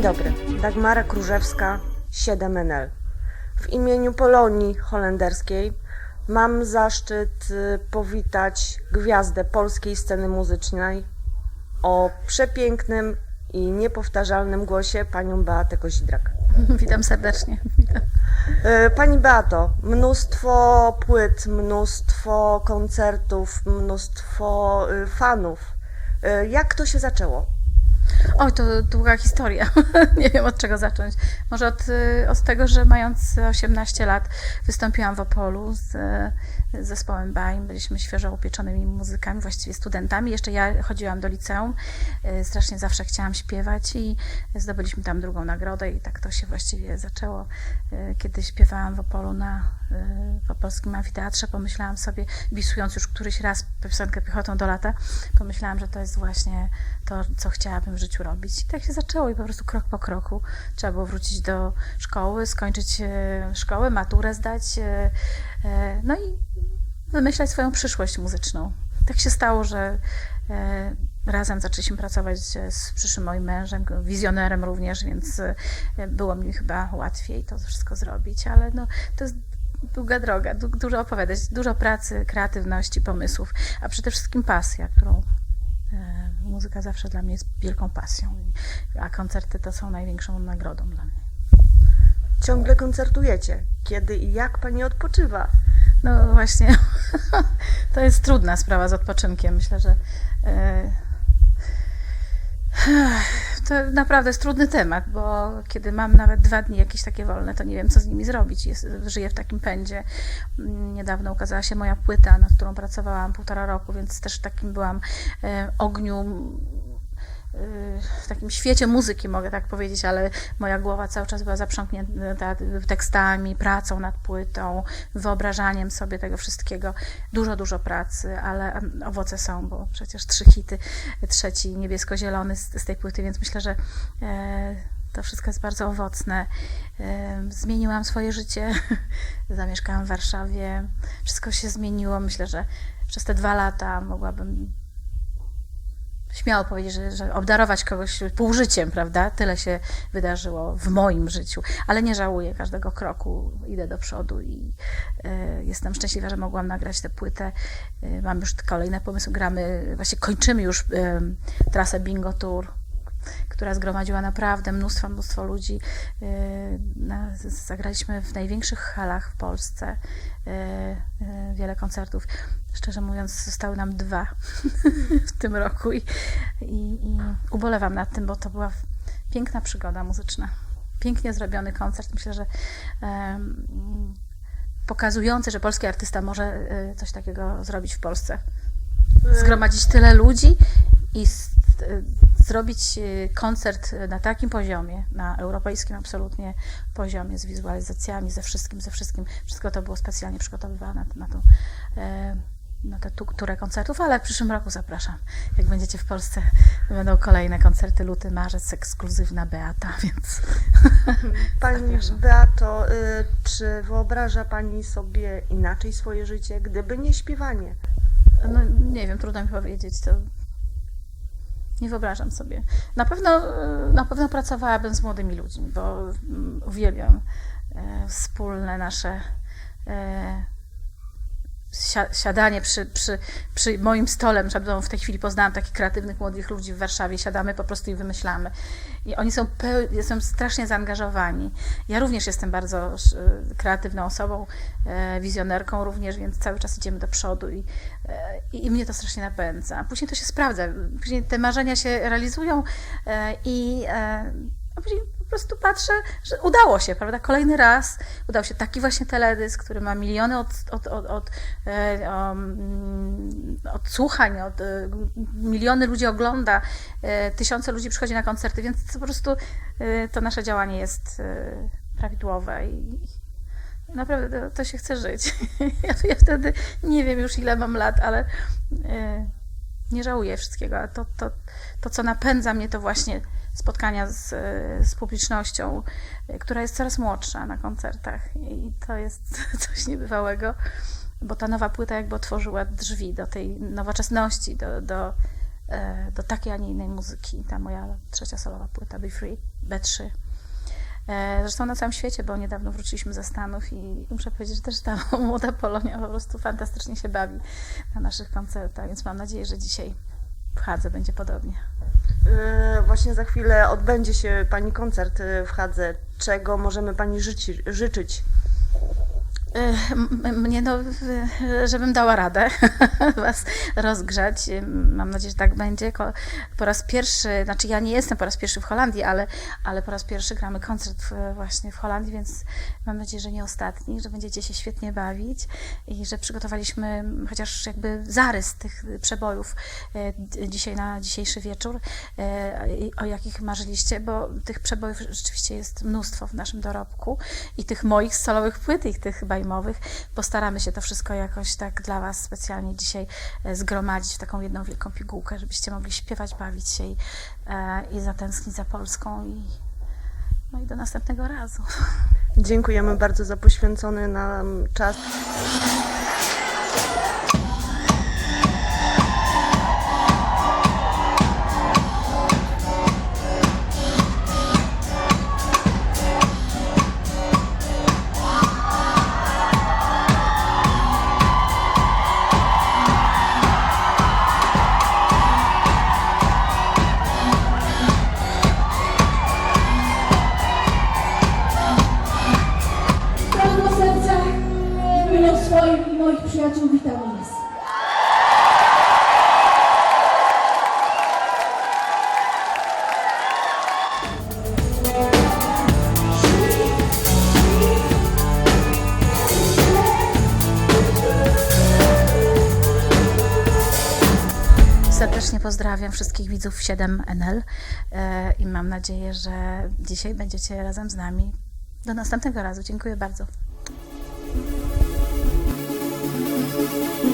Dzień dobry, Dagmara Króżewska, 7NL. W imieniu Polonii Holenderskiej mam zaszczyt y, powitać gwiazdę polskiej sceny muzycznej o przepięknym i niepowtarzalnym głosie panią Beatę Kozidrak. Witam serdecznie. Witam. Y, Pani Beato, mnóstwo płyt, mnóstwo koncertów, mnóstwo y, fanów. Jak to się zaczęło? Oj, to długa historia. Nie wiem od czego zacząć. Może od, y, od tego, że mając 18 lat wystąpiłam w Opolu z y, z zespołem Baim. Byliśmy świeżo upieczonymi muzykami, właściwie studentami. Jeszcze ja chodziłam do liceum. Y, Strasznie zawsze chciałam śpiewać i zdobyliśmy tam drugą nagrodę i tak to się właściwie zaczęło. Kiedy śpiewałam w Opolu na w opolskim amfiteatrze, pomyślałam sobie, wisując już któryś raz piosenkę Piechotą do lata, pomyślałam, że to jest właśnie to, co chciałabym życiu robić. I tak się zaczęło i po prostu krok po kroku trzeba było wrócić do szkoły, skończyć e, szkołę, maturę zdać, e, e, no i wymyślać swoją przyszłość muzyczną. Tak się stało, że razem zaczęliśmy pracować z przyszłym moim mężem, wizjonerem również, więc było mi chyba łatwiej to wszystko zrobić, ale no, to jest długa droga, du- dużo opowiadać, dużo pracy, kreatywności, pomysłów, a przede wszystkim pasja, którą muzyka zawsze dla mnie jest wielką pasją, a koncerty to są największą nagrodą dla mnie. Ciągle koncertujecie. Kiedy i jak pani odpoczywa? No właśnie, to jest trudna sprawa z odpoczynkiem. Myślę, że e, to naprawdę jest trudny temat, bo kiedy mam nawet dwa dni jakieś takie wolne, to nie wiem, co z nimi zrobić. Jest, żyję w takim pędzie. Mm, Niedawno ukazała się moja płyta, nad którą pracowałam półtora roku, więc też w takim byłam e, ogniu w takim świecie muzyki, mogę tak powiedzieć, ale moja głowa cały czas była zaprzątnięta tekstami, pracą nad płytą, wyobrażaniem sobie tego wszystkiego. Dużo, dużo pracy, ale owoce są, bo przecież trzy hity, trzeci niebiesko-zielony z, z tej płyty, więc myślę, że e, to wszystko jest bardzo owocne. E, Zmieniłam swoje życie, zamieszkałam w Warszawie, wszystko się zmieniło. Myślę, że przez te dwa lata mogłabym śmiało powiedzieć, że, że obdarować kogoś półżyciem, prawda? Tyle się wydarzyło w moim życiu, ale nie żałuję każdego kroku, idę do przodu i e, jestem szczęśliwa, że mogłam nagrać tę płytę. E, mam już kolejne pomysły, gramy, właśnie kończymy już e, trasę Bingo Tour, która zgromadziła naprawdę mnóstwo, mnóstwo ludzi. E, na, zagraliśmy w największych halach w Polsce, e, e, wiele koncertów. Szczerze mówiąc, zostały nam dwa w tym roku i, i, i ubolewam nad tym, bo to była piękna przygoda muzyczna. Pięknie zrobiony koncert. Myślę, że pokazujący, że polski artysta może e, coś takiego zrobić w Polsce. Zgromadzić tyle ludzi i zrobić e, koncert na takim poziomie, na europejskim absolutnie poziomie, z wizualizacjami, ze wszystkim, ze wszystkim. Wszystko to było specjalnie przygotowywane na, na tą e, na tę tu- turę koncertów, ale w przyszłym roku zapraszam. Jak będziecie w Polsce, będą kolejne koncerty, luty, marzec, ekskluzywna Beata, więc Pani Zapraszam. Beato, y, czy wyobraża Pani sobie inaczej swoje życie, gdyby nie śpiewanie? no, nie wiem, trudno mi powiedzieć, to nie wyobrażam sobie. Na pewno, e, na pewno pracowałabym z młodymi ludźmi, bo mm, uwielbiam e, wspólne nasze e, siadanie przy, przy, przy moim stole, w tej chwili poznałam takich kreatywnych młodych ludzi w Warszawie, siadamy po prostu i wymyślamy. I oni są, są strasznie zaangażowani. Ja również jestem bardzo sz- kreatywną osobą, e, wizjonerką również, więc cały czas idziemy do przodu i, e, i, i mnie to strasznie napędza. Później to się sprawdza, później te marzenia się realizują e, i a później prostu patrzę, że udało się, prawda? Kolejny raz udał się taki właśnie teledysk, który ma miliony od, od, od, od, e, um, odsłuchań, od, e, miliony ludzi ogląda, e, tysiące ludzi przychodzi na koncerty, więc po prostu to nasze działanie jest prawidłowe i naprawdę to, się chce żyć. Ja, wtedy nie wiem już ile mam lat, ale nie żałuję wszystkiego. A to, to, to, co napędza mnie, to właśnie spotkania z, z publicznością, która jest coraz młodsza na koncertach. I to jest coś niebywałego, bo ta nowa płyta jakby otworzyła drzwi do tej nowoczesności, do, do e, do takiej, a nie innej muzyki. Ta moja trzecia solowa płyta Be Free, B3. E, Zresztą na całym świecie, bo niedawno wróciliśmy ze Stanów i muszę powiedzieć, że też ta młoda Polonia po prostu fantastycznie się bawi na naszych koncertach, więc mam nadzieję, że dzisiaj w Hadze będzie podobnie. E, Właśnie za chwilę odbędzie się Pani koncert e, w Hadze. Czego możemy Pani życzyć? Mnie, no, żebym dała radę Was rozgrzać. Mam nadzieję, że tak będzie. Po raz pierwszy, znaczy ja nie jestem po raz pierwszy w Holandii, ale, ale po raz pierwszy gramy koncert właśnie w Holandii, więc mam nadzieję, że nie ostatni, że będziecie się świetnie bawić i że przygotowaliśmy chociaż jakby zarys tych przebojów d- dzisiaj na dzisiejszy wieczór, i o jakich marzyliście, bo tych przebojów rzeczywiście jest mnóstwo w naszym dorobku i tych moich solowych płyt, i tych Postaramy się to wszystko jakoś tak dla Was specjalnie dzisiaj e, zgromadzić w taką jedną wielką pigułkę, żebyście mogli śpiewać, bawić się i, e, i zatęsknić za Polską i no i do następnego razu. Dziękujemy bardzo za poświęcony nam czas. Przyjaciół witam Was. Serdecznie pozdrawiam wszystkich widzów 7NL e, i mam nadzieję, że dzisiaj będziecie razem z nami. Do następnego razu. Dziękuję bardzo. Mm-hmm.